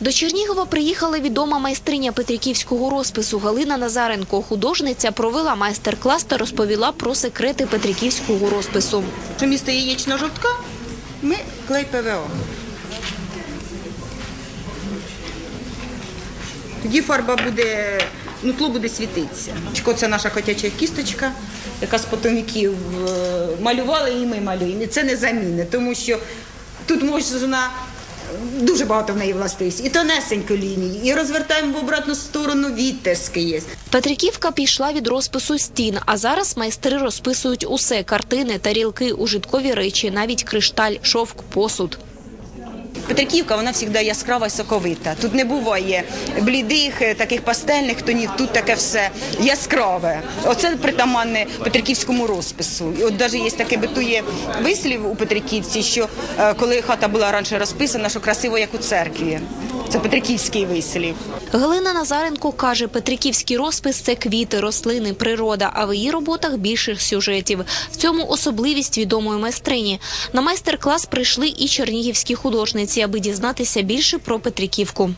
До Чернігова приїхала відома майстриня петриківського розпису Галина Назаренко. Художниця провела майстер-клас та розповіла про секрети петриківського розпису. Що місто яєчного жовтка, ми клей ПВО. Тоді фарба буде, ну тло буде світитися. Це наша котяча кісточка, яка з потоміків е, малювала і ми малюємо. Це не заміни, тому що тут можна дуже багато в неї властивість. І тонесенько лінії, і розвертаємо в обратну сторону відтиски є. Петриківка пішла від розпису стін, а зараз майстри розписують усе: картини, тарілки, ужиткові речі, навіть кришталь, шовк, посуд. Петриківка вона завжди яскрава і соковита. Тут не буває блідих, е, таких пастельних тонів, тут таке все яскраве. Оце притаманне петриківському розпису. І от навіть є таке битує вислів у Петриківці, що е, коли хата була раніше розписана, що красиво, як у церкві. Це петриківський вислів. Галина Назаренко каже, петриківський розпис це квіти, рослини, природа, а в її роботах більше сюжетів. В цьому особливість відомої майстрині. На майстер-клас прийшли і чернігівські художниці, аби дізнатися більше про Петриківку.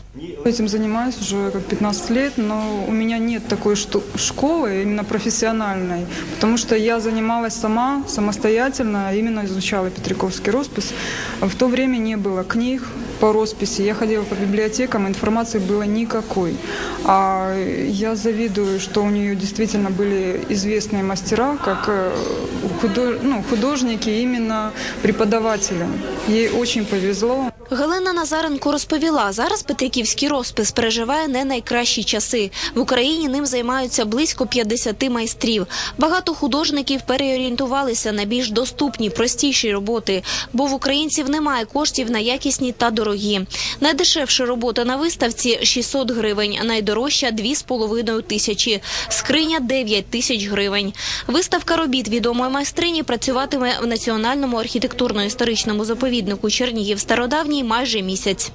Этим занимаюсь уже как 15 лет, но у меня нет такой шту- школы именно профессиональной, потому что я занималась сама, самостоятельно, именно изучала Петриковский роспись. В то время не было книг по росписи, я ходила по библиотекам, информации было никакой. А я завидую, что у нее действительно были известные мастера, как э, худо- ну, художники, именно преподаватели. Ей очень повезло. Галина Назаренко розповіла, зараз Петриківський розпис переживає не найкращі часи. В Україні ним займаються близько 50 майстрів. Багато художників переорієнтувалися на більш доступні, простіші роботи, бо в українців немає коштів на якісні та дорогі. Найдешевша робота на виставці 600 гривень, найдорожча 2,5 тисячі, скриня 9 тисяч гривень. Виставка робіт відомої майстрині працюватиме в національному архітектурно-історичному заповіднику Чернігів Стародавній майже місяць.